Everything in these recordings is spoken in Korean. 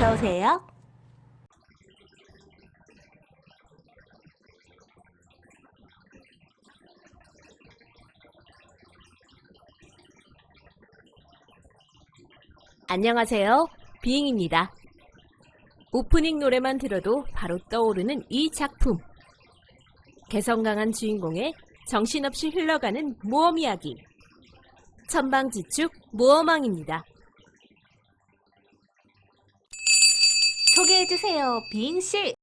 어서 오세요. 안녕하세요. 비잉입니다. 오프닝 노래만 들어도 바로 떠오르는 이 작품. 개성 강한 주인공의 정신없이 흘러가는 모험 이야기. 천방지축 모험왕입니다. 소개해주세요, 빙씨.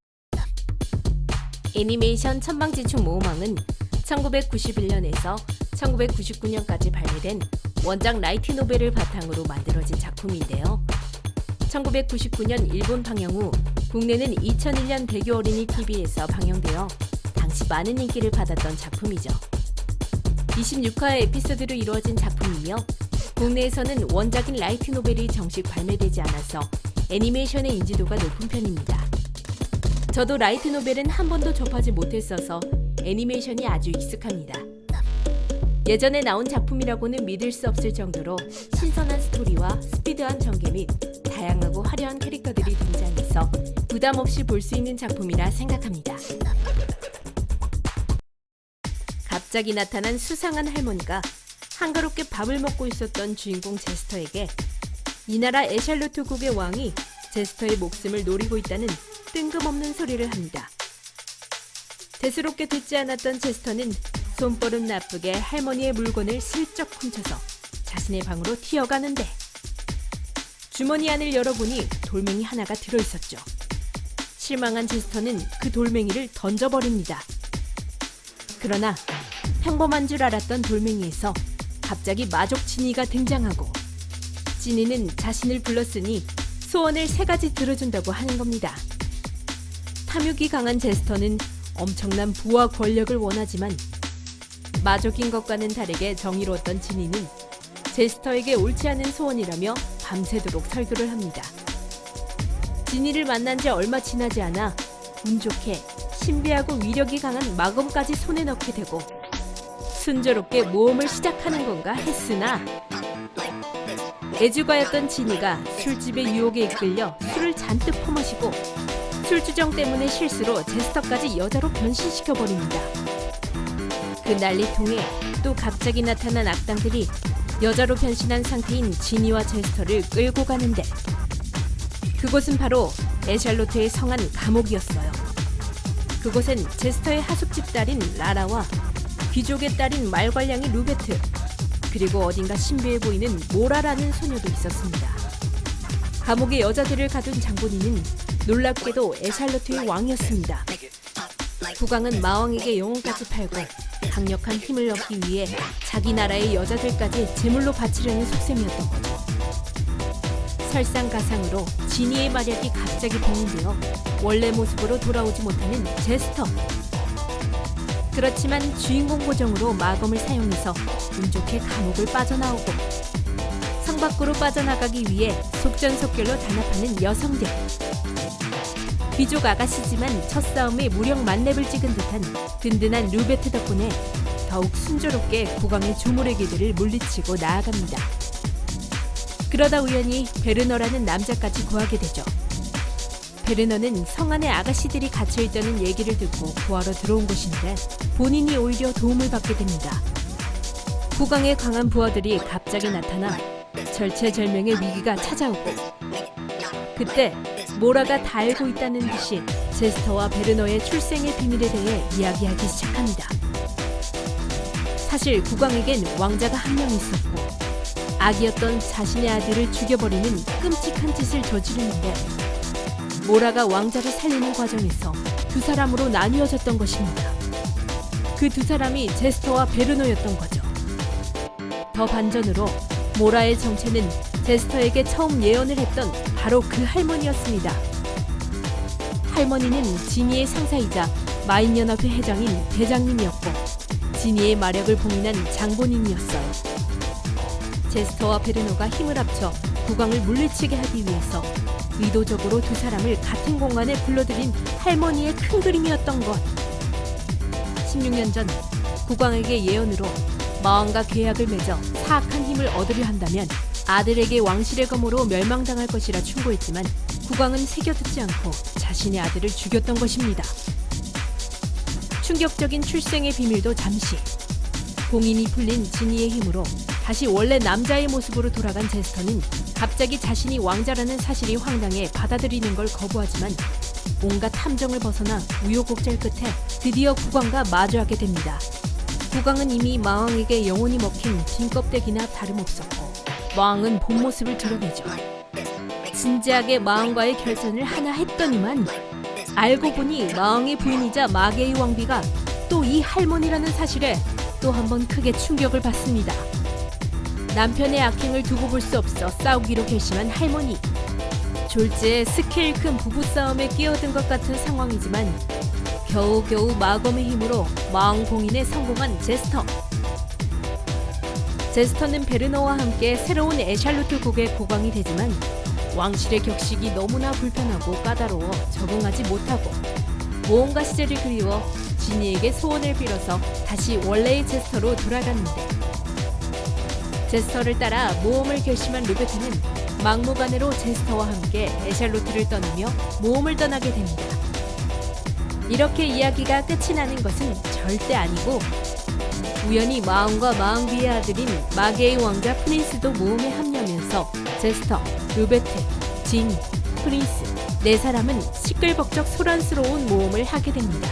애니메이션 천방지축 모험왕은 1991년에서 1999년까지 발매된 원작 라이트 노벨을 바탕으로 만들어진 작품인데요. 1999년 일본 방영 후 국내는 2001년 대교 어린이 TV에서 방영되어 당시 많은 인기를 받았던 작품이죠. 26화의 에피소드로 이루어진 작품이며 국내에서는 원작인 라이트 노벨이 정식 발매되지 않아서 애니메이션의 인지도가 높은 편입니다. 저도 라이트 노벨은 한 번도 접하지 못했어서 애니메이션이 아주 익숙합니다. 예전에 나온 작품이라고는 믿을 수 없을 정도로 신선한 스토리와 스피드한 전개 및 다양하고 화려한 캐릭터들이 등장해서 부담 없이 볼 수 있는 작품이라 생각합니다. 갑자기 나타난 수상한 할머니가 한가롭게 밥을 먹고 있었던 주인공 제스터에게 이 나라 에샬로트 국의 왕이 제스터의 목숨을 노리고 있다는 뜬금없는 소리를 합니다. 대수롭게 듣지 않았던 제스터는 손버릇 나쁘게 할머니의 물건을 슬쩍 훔쳐서 자신의 방으로 튀어가는데 주머니 안을 열어보니 돌멩이 하나가 들어있었죠. 실망한 제스터는 그 돌멩이를 던져버립니다. 그러나 평범한 줄 알았던 돌멩이에서 갑자기 마족 지니가 등장하고 지니는 자신을 불렀으니 소원을 세 가지 들어준다고 하는 겁니다. 탐욕이 강한 제스터는 엄청난 부와 권력을 원하지만 마족인 것과는 다르게 정의로웠던 지니는 제스터에게 옳지 않은 소원이라며 밤새도록 설교를 합니다. 지니를 만난 지 얼마 지나지 않아 운 좋게 신비하고 위력이 강한 마검까지 손에 넣게 되고 순조롭게 모험을 시작하는 건가 했으나 애주가였던 지니가 술집의 유혹에 이끌려 술을 잔뜩 퍼마시고 술주정 때문에 실수로 제스터까지 여자로 변신시켜 버립니다. 그 난리통에 또 갑자기 나타난 악당들이 여자로 변신한 상태인 지니와 제스터를 끌고 가는데 그곳은 바로 에샬로트의 성한 감옥이었어요. 그곳엔 제스터의 하숙집 딸인 라라와 귀족의 딸인 말괄량이 루베트 그리고 어딘가 신비해 보이는 모라라는 소녀도 있었습니다. 감옥에 여자들을 가둔 장본인은 놀랍게도 에샬로트의 왕이었습니다. 국왕은 마왕에게 영혼까지 팔고 강력한 힘을 얻기 위해 자기 나라의 여자들까지 제물로 바치려는 속셈이었던 거죠. 설상가상으로 지니의 마력이 갑자기 봉인되어 원래 모습으로 돌아오지 못하는 제스터. 그렇지만 주인공 고정으로 마검을 사용해서 운 좋게 감옥을 빠져나오고 성 밖으로 빠져나가기 위해 속전속결로 단합하는 여성들. 귀족 아가씨지만 첫 싸움에 무력 만렙을 찍은 듯한 든든한 루베트 덕분에 더욱 순조롭게 국왕의 조물의 기들을 물리치고 나아갑니다. 그러다 우연히 베르너라는 남자까지 구하게 되죠. 베르너는 성 안에 아가씨들이 갇혀 있다는 얘기를 듣고 구하러 들어온 곳인데 본인이 오히려 도움을 받게 됩니다. 국왕의 강한 부하들이 갑자기 나타나 절체절명의 위기가 찾아오고 그때 모라가 다 알고 있다는 듯이 제스터와 베르너의 출생의 비밀에 대해 이야기하기 시작합니다. 사실 국왕에겐 왕자가 한 명 있었고 아기였던 자신의 아들을 죽여버리는 끔찍한 짓을 저지르는데 모라가 왕자를 살리는 과정에서 두 사람으로 나뉘어졌던 것입니다. 그 두 사람이 제스터와 베르노였던 거죠. 더 반전으로 모라의 정체는 제스터에게 처음 예언을 했던 바로 그 할머니였습니다. 할머니는 지니의 상사이자 마인연합회 회장인 대장님이었고 지니의 마력을 봉인한 장본인이었어요. 제스터와 베르노가 힘을 합쳐 국왕을 물리치게 하기 위해서 의도적으로 두 사람을 같은 공간에 불러들인 할머니의 큰 그림이었던 것. 16년 전 국왕에게 예언으로 마왕과 계약을 맺어 사악한 힘을 얻으려 한다면 아들에게 왕실의 검으로 멸망당할 것이라 충고했지만 국왕은 새겨듣지 않고 자신의 아들을 죽였던 것입니다. 충격적인 출생의 비밀도 잠시 봉인이 풀린 진이의 힘으로 다시 원래 남자의 모습으로 돌아간 제스터는 갑자기 자신이 왕자라는 사실이 황당해 받아들이는 걸 거부하지만 온갖 탐정을 벗어나 우여곡절 끝에 드디어 국왕과 마주하게 됩니다. 국왕은 이미 마왕에게 영혼이 먹힌 빈 껍데기나 다름없었고 마왕은 본 모습을 드러내죠. 진지하게 마왕과의 결선을 하나 했더니만 알고 보니 마왕의 부인이자 마계의 왕비가 또 이 할머니라는 사실에 또 한 번 크게 충격을 받습니다. 남편의 악행을 두고 볼 수 없어 싸우기로 결심한 할머니. 졸지에 스케일 큰 부부싸움에 끼어든 것 같은 상황이지만 겨우겨우 마검의 힘으로 마왕 봉인에 성공한 제스터. 제스터는 베르너와 함께 새로운 에샬루트 국의 국왕이 되지만 왕실의 격식이 너무나 불편하고 까다로워 적응하지 못하고 모험가 시절이 그리워 지니에게 소원을 빌어서 다시 원래의 제스터로 돌아갔는데 제스터를 따라 모험을 결심한 루베트는 막무가내로 제스터와 함께 에샬로트를 떠나며 모험을 떠나게 됩니다. 이렇게 이야기가 끝이 나는 것은 절대 아니고 우연히 마왕과 마왕비의 아들인 마계의 왕자 프린스도 모험에 합류하면서 제스터, 루베트, 진, 프린스 네 사람은 시끌벅적 소란스러운 모험을 하게 됩니다.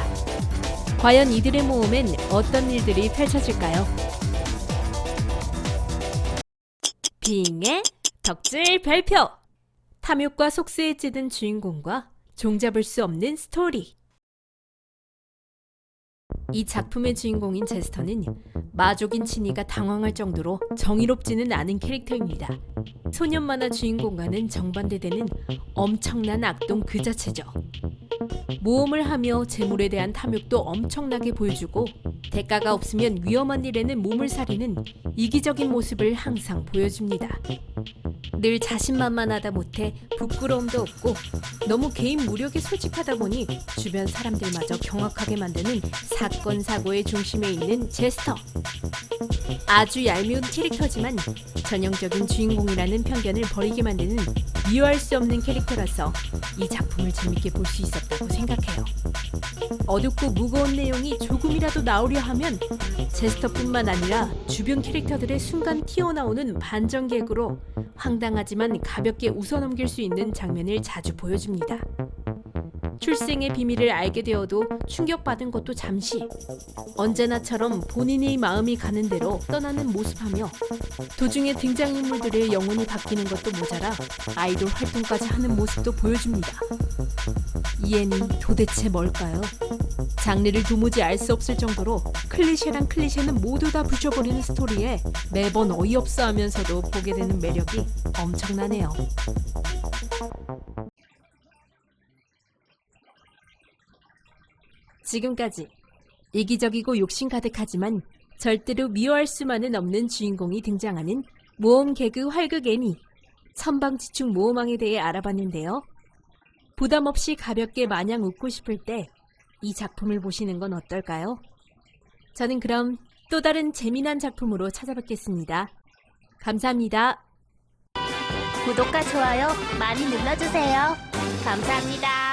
과연 이들의 모험엔 어떤 일들이 펼쳐질까요? 빙의 덕질 별표. 탐욕과 속세에 찌든 주인공과 종잡을 수 없는 스토리 이 작품의 주인공인 제스터는 마족인 친이가 당황할 정도로 정의롭지는 않은 캐릭터입니다. 소년 만화 주인공과는 정반대되는 엄청난 악동 그 자체죠. 모험을 하며 재물에 대한 탐욕도 엄청나게 보여주고 대가가 없으면 위험한 일에는 몸을 사리는 이기적인 모습을 항상 보여줍니다. 늘 자신만만하다 못해 부끄러움도 없고 너무 개인 무력에 솔직하다 보니 주변 사람들마저 경악하게 만드는 사건 사고의 중심에 있는 제스터. 아주 얄미운 캐릭터지만 전형적인 주인공이라는 편견을 버리게 만드는 미워할 수 없는 캐릭터라서 이 작품을 재밌게 볼 수 있었다고 생각해요. 어둡고 무거운 내용이 조금이라도 나오려 하면 제스터뿐만 아니라 주변 캐릭터들의 순간 튀어나오는 반전 개그로 황당하지만 가볍게 웃어넘길 수 있는 장면을 자주 보여줍니다. 출생의 비밀을 알게 되어도 충격받은 것도 잠시 언제나처럼 본인의 마음이 가는 대로 떠나는 모습하며 도중에 등장인물들의 영혼이 바뀌는 것도 모자라 아이돌 활동까지 하는 모습도 보여줍니다. 이 애는 도대체 뭘까요? 장르를 도무지 알 수 없을 정도로 클리셰랑 클리셰는 모두 다 붙여버리는 스토리에 매번 어이없어 하면서도 보게 되는 매력이 엄청나네요. 지금까지 이기적이고 욕심 가득하지만 절대로 미워할 수만은 없는 주인공이 등장하는 모험 개그 활극 애니 천방지축 모험왕에 대해 알아봤는데요. 부담 없이 가볍게 마냥 웃고 싶을 때 이 작품을 보시는 건 어떨까요? 저는 그럼 또 다른 재미난 작품으로 찾아뵙겠습니다. 감사합니다. 구독과 좋아요 많이 눌러주세요. 감사합니다.